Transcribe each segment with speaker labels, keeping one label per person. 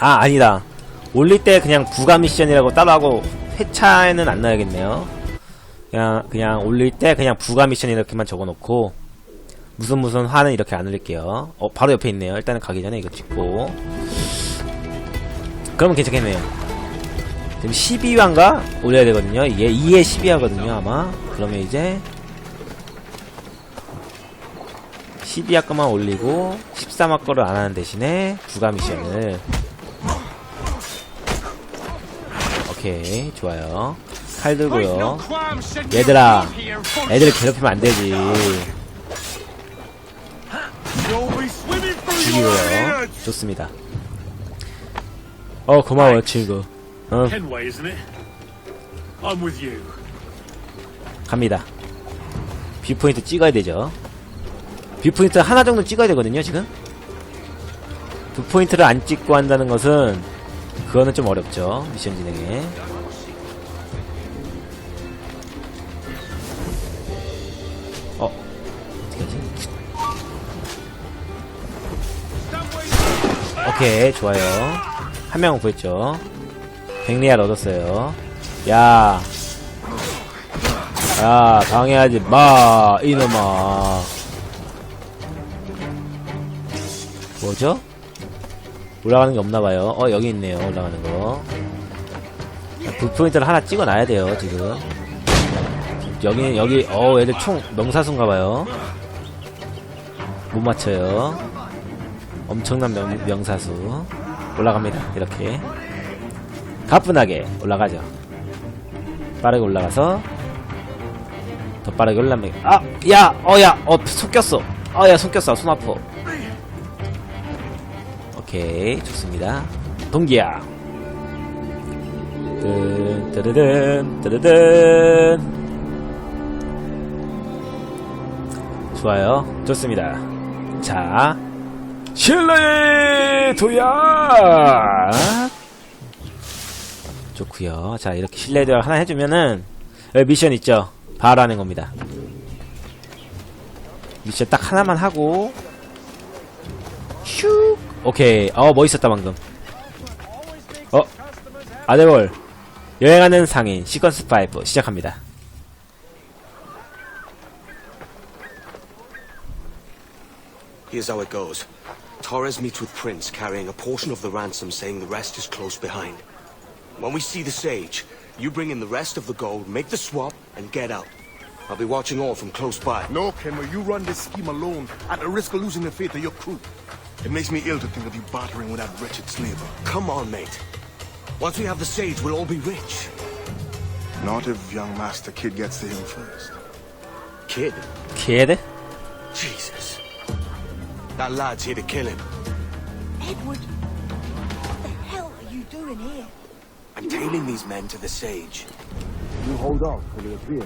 Speaker 1: 아 아니다. 올릴 때 그냥 부가 미션이라고 따로 하고 회차에는 안 넣어야겠네요. 그냥 그냥 올릴 때 그냥 부가 미션 이렇게만 적어놓고 무슨 무슨 화는 이렇게 안 올릴게요. 어 바로 옆에 있네요. 일단은 가기 전에 이거 찍고. 그러면 괜찮겠네요. 지금 12화인가 올려야 되거든요. 이게 2에 12화거든요 아마. 그러면 이제 12화 거만 올리고 13화 거를 안 하는 대신에 부가 미션을 오케이 좋아요. 칼 들고요. 얘들아 애들 괴롭히면 안 되지. 죽이고요. 좋습니다. 어 고마워 친구. 어. 갑니다. 뷰포인트 찍어야 되죠. 뷰포인트 하나 정도 찍어야 되거든요 지금. 뷰포인트를 안 찍고 한다는 것은 그거는 좀 어렵죠 미션 진행에 어 어떻게 하지? 오케이 좋아요 한 명 구했죠 백리알 얻었어요 야 야, 방해하지 마, 이놈아. 뭐죠? 올라가는 게 없나봐요. 어, 여기 있네요, 올라가는 거. 불포인트를 하나 찍어놔야 돼요, 지금. 여기, 여기, 어, 애들 총 명사수인가봐요. 못 맞춰요. 엄청난 명, 명사수. 올라갑니다, 이렇게. 가뿐하게 올라가죠. 빠르게 올라가서 더 빠르게 올라면 아! 야! 어, 야! 어, 손 꼈어. 어, 야, 손 꼈어. 손 아파. 오케이. 좋습니다. 동기야. 뜬, 뜨르든, 뜨르든. 좋아요. 좋습니다. 자. 신뢰의 도약! 좋구요. 자, 이렇게 신뢰의 도약 하나 해주면은, 미션 있죠? 바로 하는 겁니다. 미션 딱 하나만 하고 슉 오케이 어 멋있었다 방금 어 아데볼 여행하는 상인 시퀀스 5 시작합니다
Speaker 2: Here's how it goes. Torres meets with Prince, carrying a portion of the ransom, saying the rest is close behind. When we see the sage, you bring in the rest of the gold, make the swap, and get out. I'll be watching all from close by.
Speaker 3: No, Kenway, you run this scheme alone at the risk of losing the faith of your crew. It makes me ill to think of you bartering with that wretched slaver.
Speaker 2: Come on, mate. Once we have the sage, we'll all be rich.
Speaker 3: Not if young Master Kid gets to him first.
Speaker 2: Kid?
Speaker 1: 키드
Speaker 2: Jesus. That lad's here to kill him.
Speaker 4: Edward, what the hell are you doing here?
Speaker 2: I'm tailing these men to the sage.
Speaker 3: You hold off till they appear.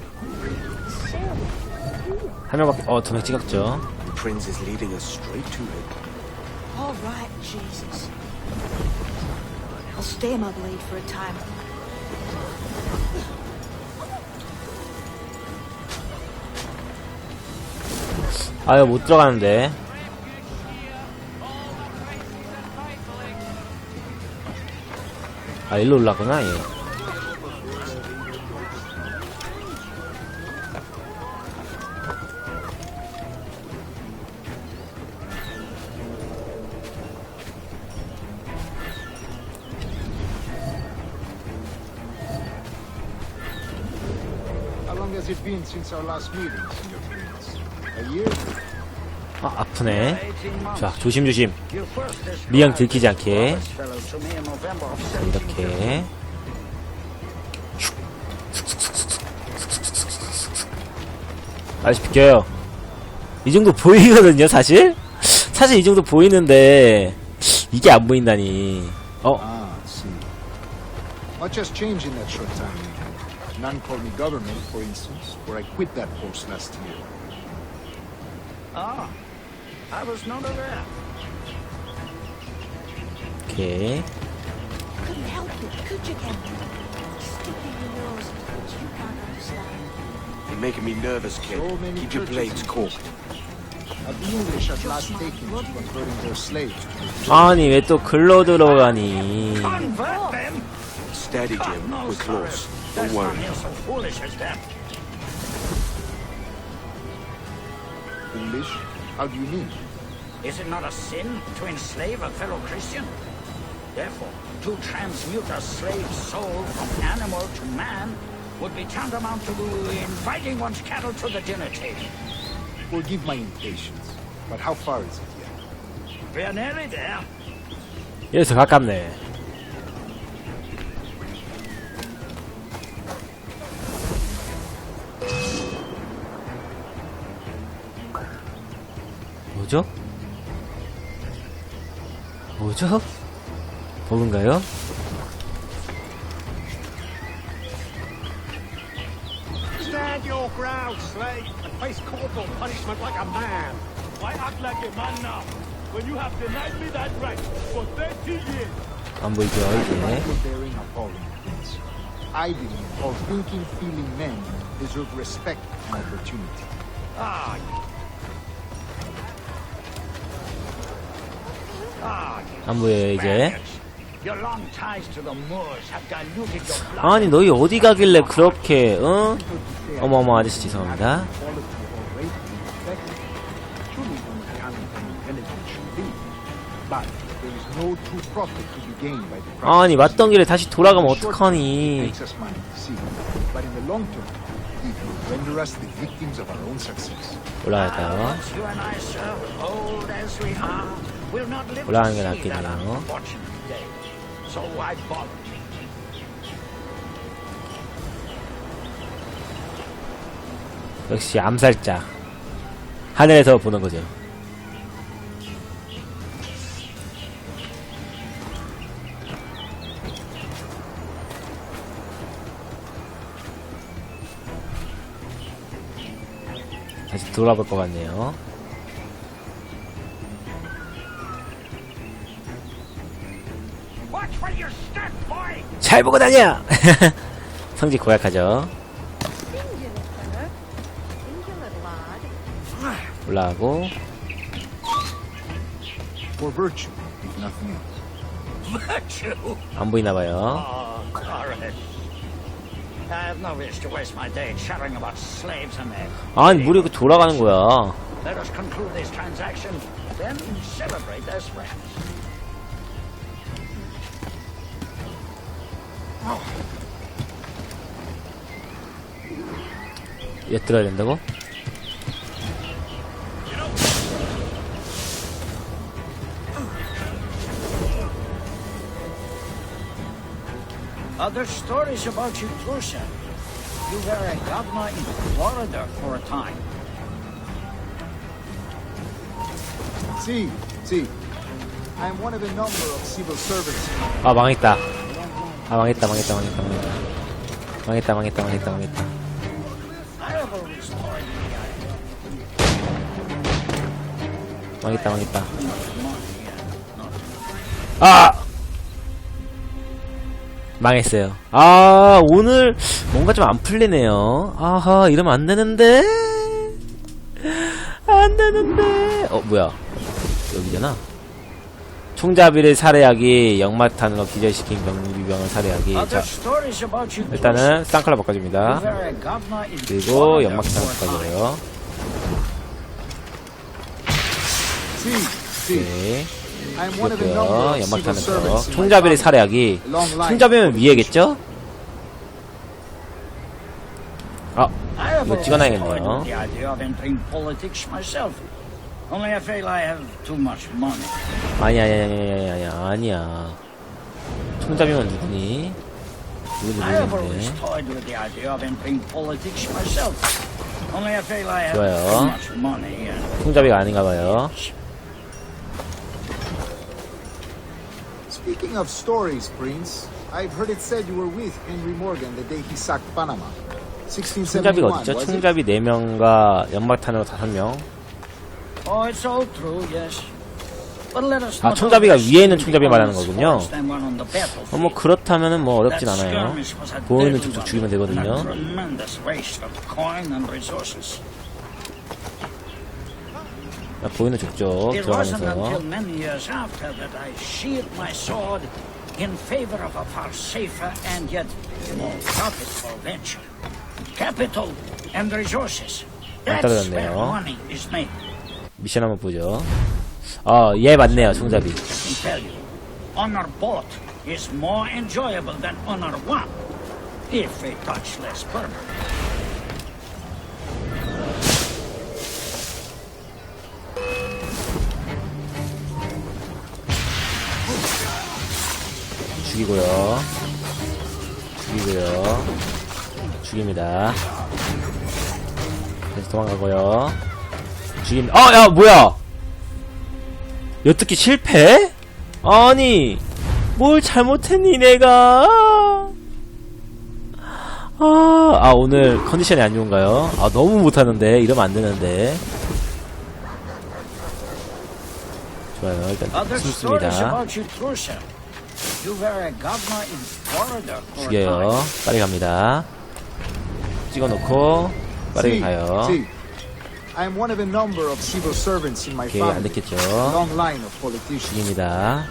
Speaker 1: 한 명밖에 어두 명 찍었죠
Speaker 2: The prince is leading us straight to him.
Speaker 4: All right, Jesus. I'll stay my blade for a time.
Speaker 1: 아유 못 들어가는데 아 일로 올라구나 얘
Speaker 3: long has it been since our last meeting, Senor Prince? A year?
Speaker 1: 아 아프네 자 조심조심 미양 들키지 않게 자, 이렇게 아저씨 비켜요 이 정도 보이거든요 사실 사실 이 정도 보이는데 이게 안 보인다니 어
Speaker 3: Ah, see. Much has changed in that short time. None called me government, for instance, where I quit that post last year.
Speaker 5: Ah, I was not aware.
Speaker 1: 오케이
Speaker 4: Couldn't help it, could you, Captain? Sticking your nose into things you can't understand.
Speaker 2: You're making me nervous, kid.
Speaker 3: So many
Speaker 2: Keep your
Speaker 3: churches
Speaker 2: blades
Speaker 3: and
Speaker 2: corked.
Speaker 3: Have the English at last taken to converting their slaves to their
Speaker 1: 아니 왜 또 글로 들어가니
Speaker 5: Convert them?
Speaker 2: Steady,
Speaker 5: God
Speaker 2: Jim.
Speaker 5: knows,
Speaker 2: We're close.
Speaker 5: Cyrus.
Speaker 2: Don't
Speaker 5: There's
Speaker 2: worry.
Speaker 5: none here so foolish as them.
Speaker 3: English? How do you mean?
Speaker 5: Is it not a sin to enslave a fellow Christian? Therefore, to transmute a slave soul from animal to man would be tantamount to inviting one's cattle to the dinner table.
Speaker 3: Forgive my impatience, but how far is it yet?
Speaker 5: We're nearly there.
Speaker 1: 여기서 가깝네 뭐죠? 뭐죠? 버그인가요? 안 보이죠
Speaker 3: 이게 idling or thinking feeling men deserve respect and opportunity.
Speaker 5: Ah,
Speaker 1: 안 보여요 이제. 아니 너희 어디 가길래 그렇게 어? 어머어머 아저씨 죄송합니다. 아니 왔던 길에 다시 돌아가면 어떡하니? 올라갈까요? 올라가는 게 낫겠네요. 역시 암살자. 하늘에서 보는 거죠. 다시 돌아볼 것 같네요. 잘 보고 다녀 성직 고약하죠. 올라가고! 안 보이나봐요
Speaker 5: Oh, Courage. I have no wish to waste my day chattering about slaves and their...
Speaker 1: 아니 뭐 이렇게 돌아가는 거야
Speaker 5: Let us conclude this transaction, then celebrate as friends.
Speaker 1: 엿들어야 된다고?
Speaker 5: Other stories about you too, sir. You were a governor in Florida for a time.
Speaker 3: See, see. I am one of a number of civil servants.
Speaker 1: 아 망했다 아 망했다 망했다 망했다 망했다. 망했다 망했다 망했다 망했다. 망했다 망했다. 아! 망했어요. 아 오늘 뭔가 좀 안 풀리네요. 아하 이러면 안 되는데? 안 되는데? 어 뭐야? 여기잖아 총잡이를 살해하기 역마탄으로 기절시킨 병비병을 살해하기 자. 일단은
Speaker 5: You
Speaker 1: 바꿔줍니다 그리고 연막탄. 바꿔줘요. 네
Speaker 3: number
Speaker 1: 그렇고요
Speaker 3: my
Speaker 1: 총잡이를. 살해하기. 총잡이면 위에겠죠? 아 이거 찍어놔야겠네요.
Speaker 5: Only I feel I have too much money.
Speaker 1: 아니야 아니야 아니야 아니야 아니야 총잡이면 누구니?
Speaker 5: I have always
Speaker 1: 모르겠는데
Speaker 5: toyed with the idea of entering politics myself. Only I feel I have
Speaker 1: 좋아요.
Speaker 5: too much money. and-
Speaker 1: 총잡이가 아닌가봐요
Speaker 3: Speaking of stories, Prince, I've heard it said you were with Henry Morgan the day he sacked Panama.
Speaker 1: 총잡이가
Speaker 3: 1671,
Speaker 1: 어딨죠?
Speaker 3: was it?
Speaker 1: 총잡이 4명과 연막탄으로 5명 아, 총잡이가 위에 있는 총잡이 말하는 거군요. 어, 뭐 그렇다면은 뭐 어렵진 않아요 보이는
Speaker 5: one,
Speaker 1: 죽이면 되거든요
Speaker 5: resources.
Speaker 1: 보이는 족족
Speaker 5: until
Speaker 1: 들어가면서
Speaker 5: many years after that I sheathed my sword in favor of a far safer and yet more profitable venture. Capital and resources. That's where
Speaker 1: 떨어졌네요.
Speaker 5: money is made.
Speaker 1: 미션 한번 보죠. 아, 얘 맞네요,
Speaker 5: me tell you, honor bought is more enjoyable than honor won, if a touch less permanent.
Speaker 1: 죽이고요. 죽이고요. 죽입니다. 다시 도망가고요. 죽임, 아, 야, 뭐야! 여특기 실패? 아니, 뭘 잘못했니, 내가? 아, 아, 오늘 컨디션이 안 좋은가요? 아, 너무 못하는데, 이러면 안 되는데. 좋아요, 일단 숨습니다. 죽여요. 빨리 갑니다. 찍어놓고, 빠르게 가요.
Speaker 3: see. I am one of a number of civil servants in my
Speaker 1: 오케이, 안
Speaker 3: family.
Speaker 1: 됐겠죠.
Speaker 3: Long line of politicians.
Speaker 1: 죽입니다.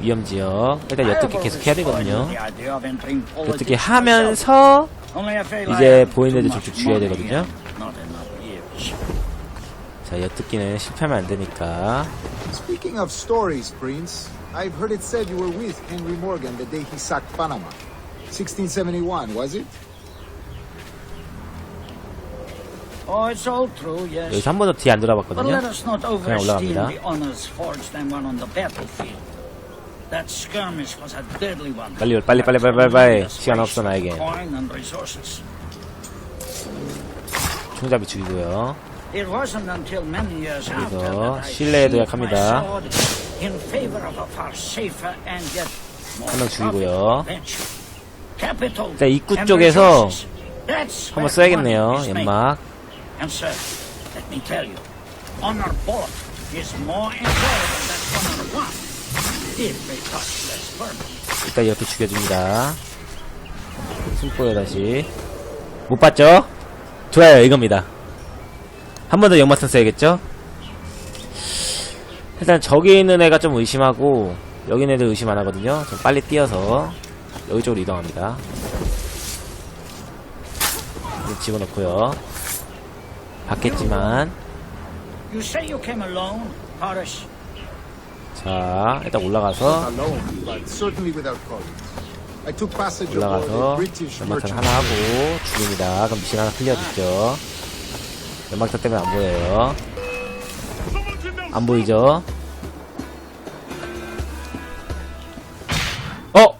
Speaker 1: 위험지역. 일단 여특기 계속 해야 되거든요.
Speaker 5: The idea of entering politics
Speaker 1: 여특기
Speaker 5: myself.
Speaker 1: 하면서,
Speaker 5: Only I feel
Speaker 1: 이제
Speaker 5: I have
Speaker 1: 보이는
Speaker 5: too
Speaker 1: 애들
Speaker 5: much
Speaker 1: 쭉쭉 죽여야
Speaker 5: money
Speaker 1: 되거든요.
Speaker 5: and not enough years.
Speaker 1: 자, 여특기는 실패하면 안 되니까.
Speaker 3: Speaking of stories, Prince, I've heard it said you were with Henry Morgan the day he sacked Panama. 1671, was it?
Speaker 1: 여기서 한 번도 뒤안 돌아봤거든요.
Speaker 5: 그냥
Speaker 1: 올라갑니다. 빨리 빨리 빨리 빨리 빨리 빨리 시간 없어 나에게. 총잡이 죽이고요. 그래서 실내에도 약합니다. 한 명 죽이고요. 자 입구 쪽에서 한번 써야겠네요. 연막.
Speaker 5: And sir, let me tell you, honor bought is more enjoyable than honor won. If a touch less permanent.
Speaker 1: 일단 이렇게 죽여줍니다. 숨고요 다시. 못 봤죠? 좋아요 이겁니다. 한 번더 연막탄 써야겠죠? 일단 저기 있는 애가 좀 의심하고 여기 있는 애들 의심 안 하거든요. 좀 빨리 뛰어서 여기 쪽으로 이동합니다. 집어넣고요. 받겠지만
Speaker 5: You say you came alone, Horace?
Speaker 1: 자 일단 올라가서 올라가서 연막탄. 하나 하고 죽입니다. 그럼 미션 하나 클리어됐죠. 연막탄 때문에 안 보여요. 안 보이죠? 어?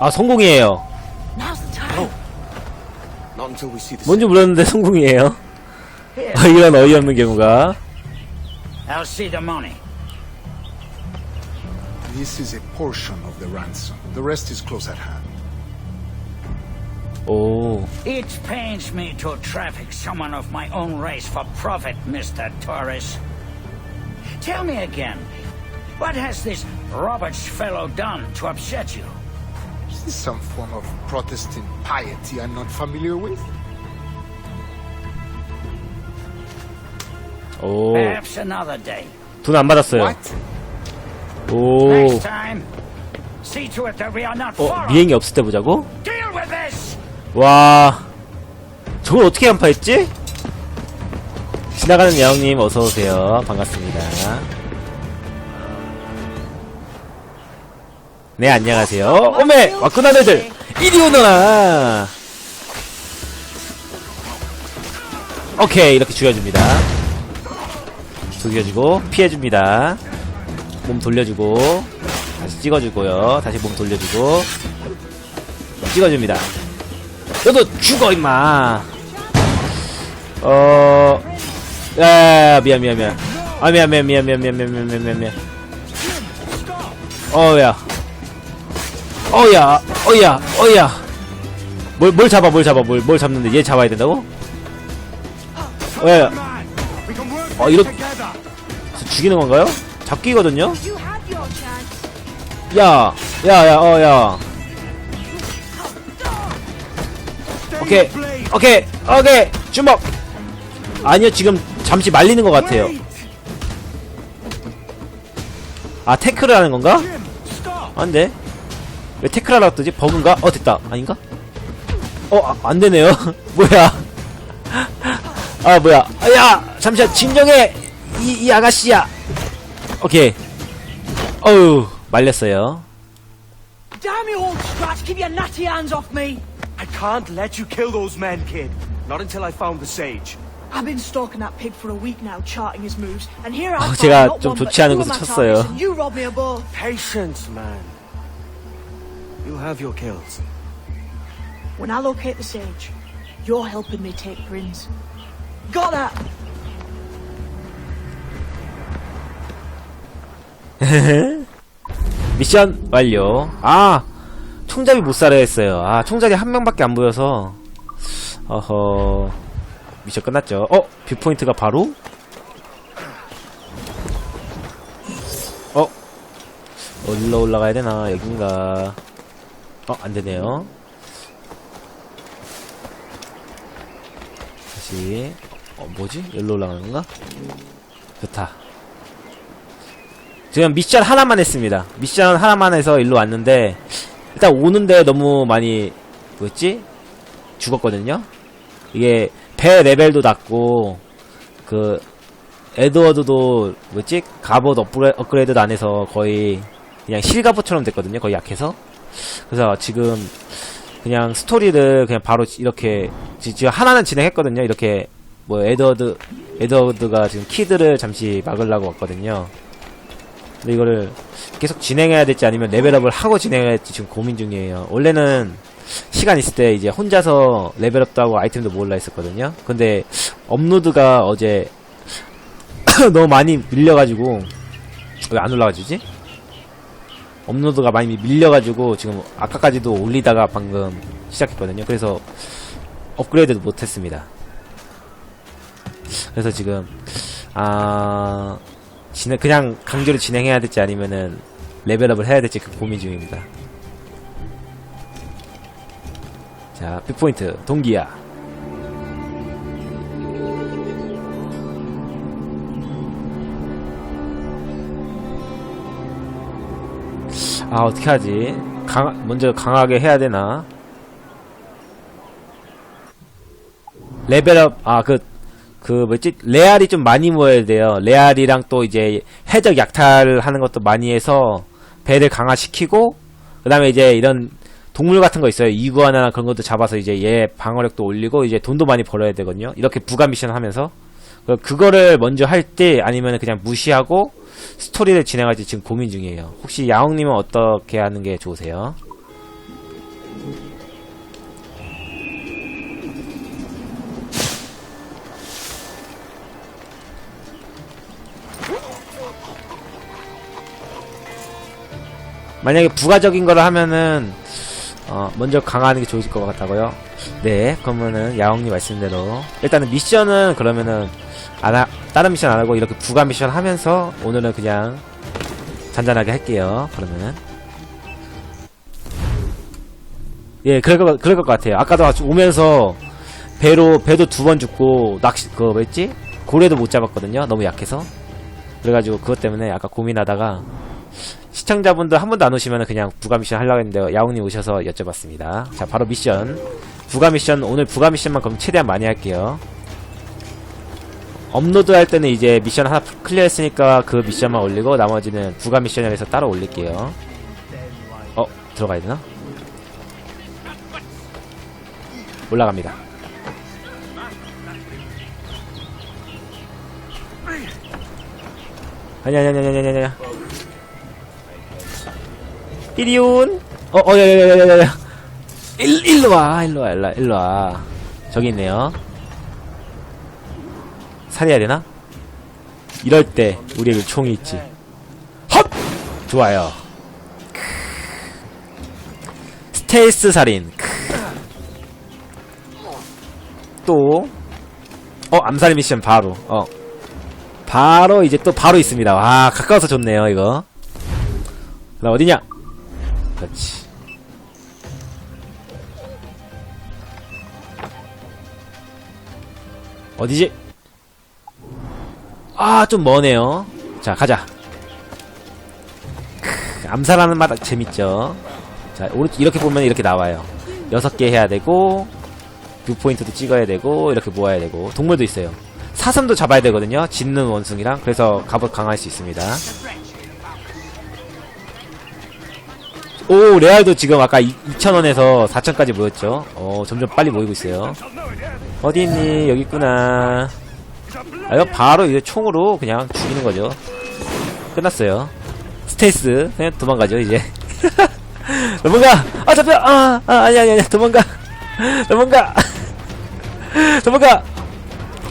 Speaker 1: 아 성공이에요. 뭔지 몰랐는데 성공이에요.
Speaker 5: Here,
Speaker 1: 아, 이런 어이없는 경우가.
Speaker 5: I'll see the money.
Speaker 3: This is a portion of the ransom. The rest is close at hand.
Speaker 1: 오,
Speaker 5: It pains me to traffic someone of my own race for profit, Mr. Torres. Tell me again, what has this Roberts fellow done to upset you?
Speaker 3: Some form of Protestant piety I'm not familiar with?
Speaker 1: 오,
Speaker 5: Perhaps another day.
Speaker 1: 돈안 받았어요.
Speaker 3: What?
Speaker 1: 오,
Speaker 5: Next time, see to it that we are not
Speaker 1: 어,
Speaker 5: followed.
Speaker 1: 미행이 없을 때 보자고?
Speaker 5: Deal with this!
Speaker 1: 와, 저걸 어떻게 간파했지? 지나가는 야옹님 어서오세요. 반갑습니다. 네, 안녕하세요. 어메! 왔구나, 너희들! 이리 오너라! 오케이, 이렇게 죽여줍니다. 죽여주고, 피해줍니다. 몸 돌려주고, 다시 찍어주고요. 다시 몸 돌려주고, 찍어줍니다. 너도 죽어 임마 어... 야 미안 미안 미안 아 미안 미안 미안 미안 미안 미안 미안 미안 미안 미안 어야 어야 어야 어야 뭘, 뭘 잡아 뭘 잡아 뭘, 뭘 잡는데 얘 잡아야 된다고?
Speaker 6: work
Speaker 1: 어
Speaker 6: together.
Speaker 1: 죽이는 건가요? 잡기거든요? 야 야야 어야 오케이. 오케이 오케이 주먹 아니요, 지금 잠시 말리는 것 같아요. 아, 태클을 하는 건가?
Speaker 6: Jim, stop!
Speaker 1: 안 돼. 왜 하라고 뜨지? 버그인가? 어, 됐다. 아닌가? 어, 아, 안 되네요. 뭐야. 아, 뭐야. 아, 야! 잠시만, 진정해! 이, 이 아가씨야! 오케이. 어우, 말렸어요.
Speaker 4: Damn you old scratch, keep your natty hands off me!
Speaker 2: I can't let you kill those men, kid. Not until I found the sage.
Speaker 4: I've been stalking that pig for a week now, charting his moves, and here I
Speaker 1: 어,
Speaker 4: find
Speaker 1: 제가
Speaker 4: not
Speaker 1: 좀
Speaker 4: one but
Speaker 1: 좋지 않은
Speaker 4: two of
Speaker 1: 곳을
Speaker 4: my
Speaker 1: 쳤어요.
Speaker 4: targets, and you robbed me of both.
Speaker 2: Patience, man. You'll have your kills.
Speaker 4: When I locate the sage, you're helping me take Prince. Got that?
Speaker 1: 미션 완료. 아! 총잡이 못 살아 했어요. 아, 총잡이 한 명밖에 안 보여서. 어허. 미션 끝났죠. 어? 뷰포인트가 바로? 어? 어디로 올라가야 되나? 여긴가? 어, 안 되네요. 다시. 어, 뭐지? 여기로 올라가는 건가? 좋다. 지금 미션 하나만 했습니다. 미션 하나만 해서 일로 왔는데 일단 오는데 너무 많이 뭐였지? 죽었거든요. 이게 배 레벨도 낮고 그 에드워드도 뭐였지? 갑옷 업그레, 업그레이드도 안 해서 거의 그냥 실갑옷처럼 됐거든요. 거의 약해서. 그래서 지금 그냥 스토리를 그냥 바로 이렇게 지- 지금 하나는 진행했거든요. 이렇게 뭐 에드워드 에드워드가 지금 키드를 잠시 막으려고 왔거든요. 근데 이거를 계속 진행해야 될지 아니면 레벨업을 하고 진행해야 될지 지금 고민 중이에요. 원래는 시간 있을 때 이제 혼자서 레벨업도 하고 아이템도 모을라 했었거든요. 근데 업로드가 어제 너무 많이 밀려가지고 왜 안 올라가지지? 업로드가 많이 밀려가지고 지금 아까까지도 올리다가 방금 시작했거든요. 그래서 업그레이드도 못했습니다. 그래서 지금 아 진행, 그냥 강제로 진행해야 될지 아니면은 레벨업을 해야 될지 그 고민 중입니다. 자, 빅포인트, 동기야. 아, 어떻게 하지? 강, 먼저 강하게 해야 되나? 레벨업, 아, 그, 그 뭐지 레알이 좀 많이 모여야 돼요. 레알이랑 또 이제 해적 약탈을 하는 것도 많이 해서 배를 강화시키고 그 다음에 이제 이런 동물 같은 거 있어요. 이구아나 그런 것도 잡아서 이제 얘 방어력도 올리고 이제 돈도 많이 벌어야 되거든요. 이렇게 부가 미션 하면서 그- 그거를 먼저 할 때 아니면 그냥 무시하고 스토리를 진행할지 지금 고민 중이에요. 혹시 야옹님은 어떻게 하는 게 좋으세요? 만약에 부가적인 거를 하면은 어, 먼저 강화하는 게 좋을 것 같다고요. 네, 그러면은 야옹님 말씀대로 일단은 미션은 그러면은 안 하, 다른 미션 안 하고 이렇게 부가 미션 하면서 오늘은 그냥 잔잔하게 할게요. 그러면은 예, 그럴 것 그럴 것 같아요. 아까도 오면서 배로 배도 두 번 죽고 낚시 그 뭐였지? 고래도 못 잡았거든요. 너무 약해서. 그래가지고 그것 때문에 아까 고민하다가 시청자분들 한 번도 안 오시면 그냥 부가 미션 하려고 했는데 야옹님 오셔서 여쭤봤습니다. 자, 바로 미션. 부가 미션, 오늘 부가 미션만 그럼 최대한 많이 할게요. 업로드 할 때는 이제 미션 하나 클리어 했으니까 그 미션만 올리고 나머지는 부가 미션을 해서 따로 올릴게요. 어, 들어가야 되나? 올라갑니다. 아니, 아니, 아니, 아니, 아니, 아니. 이리온. 어, 어, 야, 야, 야, 야, 야, 야. 일, 일로 와, 일로 와, 일로 와. 저기 있네요. 살해야 되나? 이럴 때, 우리에게 총이 있지. 헛! 좋아요. 크. 스텔스 살인. 크. 또, 어, 암살 미션 바로, 어. 바로, 이제 또 바로 있습니다. 와, 가까워서 좋네요, 이거. 나 어디냐? 그렇지. 어디지? 아, 좀 머네요. 자, 가자. 크, 암살하는 맛 재밌죠? 자, 이렇게 보면 이렇게 나와요. 여섯 개 해야 되고, 뷰 포인트도 찍어야 되고, 이렇게 모아야 되고, 동물도 있어요. 사슴도 잡아야 되거든요. 짖는 원숭이랑. 그래서 갑옷 강화할 수 있습니다. 오, 레알도 지금 아까 2,000원에서 4,000까지 모였죠. 어, 점점 빨리 모이고 있어요. 어디 있니? 여기 있구나. 아, 이거 바로 이제 총으로 그냥 죽이는 거죠. 끝났어요. 스테이스. 그냥 도망가죠, 이제. 도망가! 아, 잡혀! 아, 아, 아니, 아니, 아니, 도망가! 도망가! 도망가!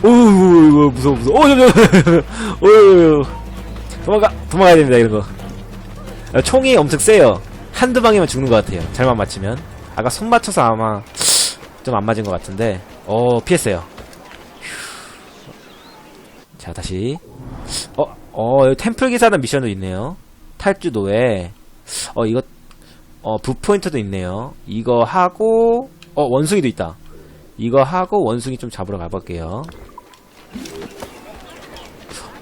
Speaker 1: 오, 이거 무서워, 무서워. 오, 잠시만. 오, 도망가! 도망가야 됩니다, 이런 거. 아, 총이 엄청 세요. 한두 방이면 죽는 것 같아요. 잘만 맞추면. 아까 손 맞춰서 아마 좀 안 맞은 것 같은데. 어, 피했어요. 자, 다시. 어, 어, 템플 기사단 미션도 있네요. 탈주 노예. 어, 이거, 어, 부포인트도 있네요. 이거 하고, 어, 원숭이도 있다. 이거 하고 원숭이 좀 잡으러 가볼게요.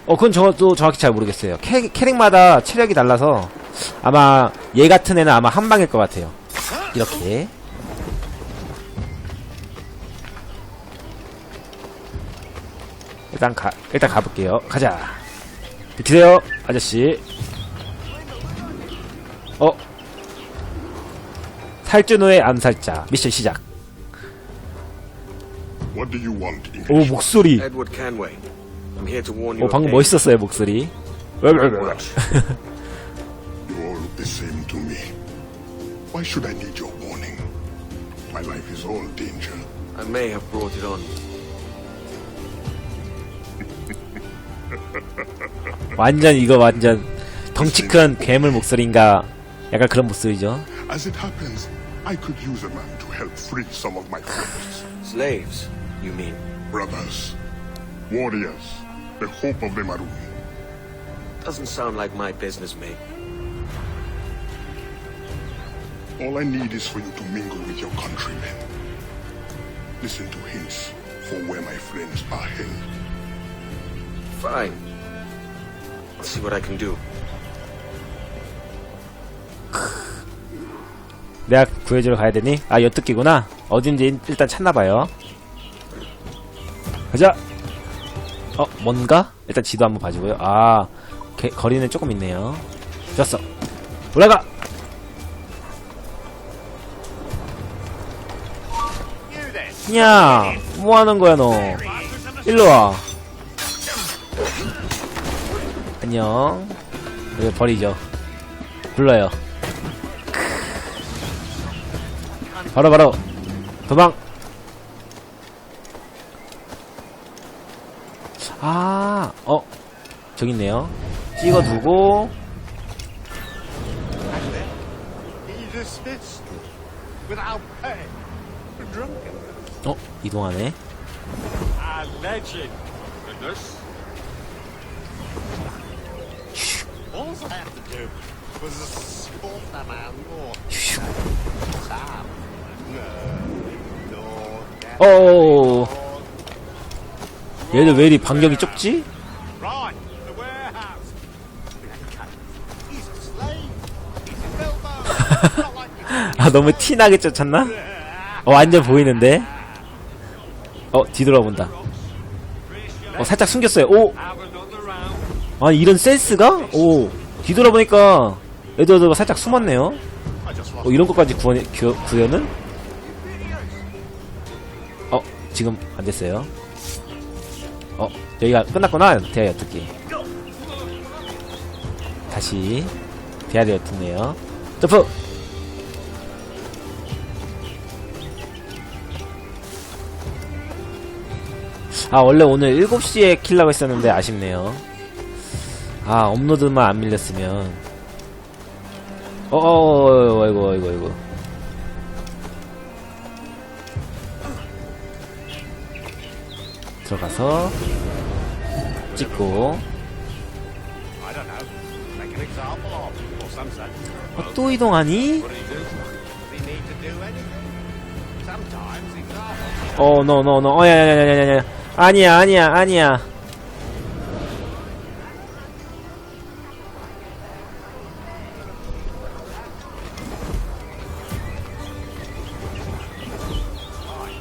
Speaker 1: 어, 그건 저도 정확히 잘 모르겠어요. 캐, 캐릭마다 체력이 달라서 아마 얘 같은 애는 아마 한 방일 것 같아요. 이렇게. 일단 가, 일단 가볼게요. 가자. 비키세요, 아저씨. 어? 탈주노의 암살자. 미션 시작.
Speaker 7: What do you want,
Speaker 1: 오,
Speaker 7: English?
Speaker 1: 목소리.
Speaker 2: Edward Canway. I'm here to warn you.
Speaker 1: 오,
Speaker 2: of
Speaker 1: 방금
Speaker 2: danger.
Speaker 1: 멋있었어요, 목소리.
Speaker 2: Watch.
Speaker 7: You all look the same to me. Why should I need your warning? My life is all danger.
Speaker 2: I may have brought it on.
Speaker 1: 완전 이거 완전 덩치 큰 괴물 목소리인가 약간 그런 목소리죠.
Speaker 7: As it happens, I could use a man to help free some of my friends.
Speaker 2: Slaves, you mean?
Speaker 7: Brothers, warriors, the hope of the Maroon.
Speaker 2: Doesn't sound like my business, mate.
Speaker 7: All I need is for you to mingle with your countrymen. Listen to hints for where my friends are held.
Speaker 2: Fine. See what I can do.
Speaker 1: 내가 구해주러 가야 되니? 아, 여특기구나. 어딘지 일단 찾나봐요. 가자! 어, 뭔가? 일단 지도 한번 봐주고요. 아, 개- 거리는 조금 있네요. 좋았어. 올라가! 야, 뭐 하는 거야, 너? 일로 와. 안녕. 이거 버리죠. 불러요. 바로 바로 도망 아, 어, 저기 있네요. 찍어두고. 어, 이동하네. 어, 얘들 왜 이리 반격이
Speaker 6: you.
Speaker 1: 아, 너무 티나게 쫓았나? 어, 완전 보이는데? 어, 뒤돌아본다. 어, 살짝 숨겼어요. 오! 아, 이런 센스가? 오, 뒤돌아보니까 에드워드가 살짝 숨었네요. 어. 이런 것까지 구원, 구, 구현은? 어, 지금 안 됐어요. 어, 여기가 끝났구나. 대하 엿듣기. 다시, 대하리 엿듣네요. 점프! 아, 원래 오늘 7시에 킬라고 했었는데 아쉽네요. 아, 업로드만 안 밀렸으면. 어어어, 아이고, 아이고, 아이고. 들어가서 찍고. 어, 또 이동하니? 어, 노, 노, 노, 어, 야, 야, 야, 야, 야, 야. 아니야, 아니야, 아니야.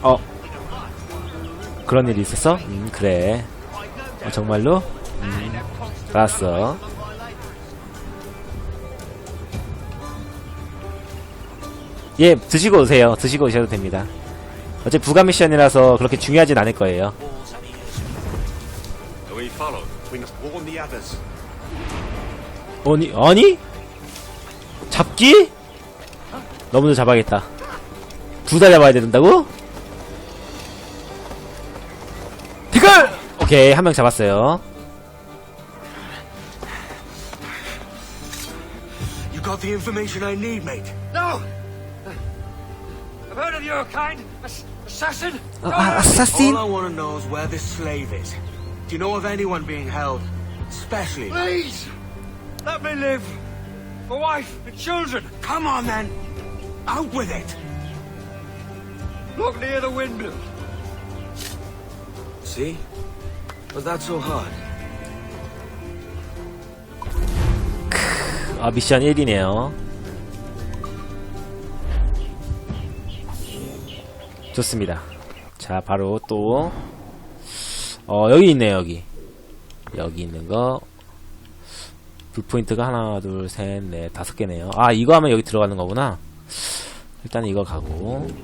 Speaker 1: 어. 그런 일이 있었어? 음, 그래. 어, 정말로? 음, 알았어. 예, 드시고 오세요. 드시고 오셔도 됩니다. 어차피 부가 미션이라서 그렇게 중요하진 않을 거예요. 아니, 아니? 잡기? 너무도 잡아야겠다. 둘 다 잡아야 된다고? 피클! 오케이, 한 명 잡았어요.
Speaker 2: You got the information I need, mate.
Speaker 5: No! I've heard of your kind. Ass- assassin?
Speaker 1: 아, 아, 아사신?
Speaker 2: All I want to know is where this slave is. Do you know of anyone being held? Especially.
Speaker 5: Please! Let me live! A wife and children!
Speaker 2: Come on, then. Out with it.
Speaker 5: Look near the windmill.
Speaker 2: See? Was that so hard?
Speaker 1: 아, 미션 1이네요. 좋습니다. 자, 바로 또, 어, 여기 있네요, 여기. 여기 있는 거. 불포인트가 하나, 둘, 셋, 넷, 다섯 개네요. 아, 이거 하면 여기 들어가는 거구나. 일단 이거 가고.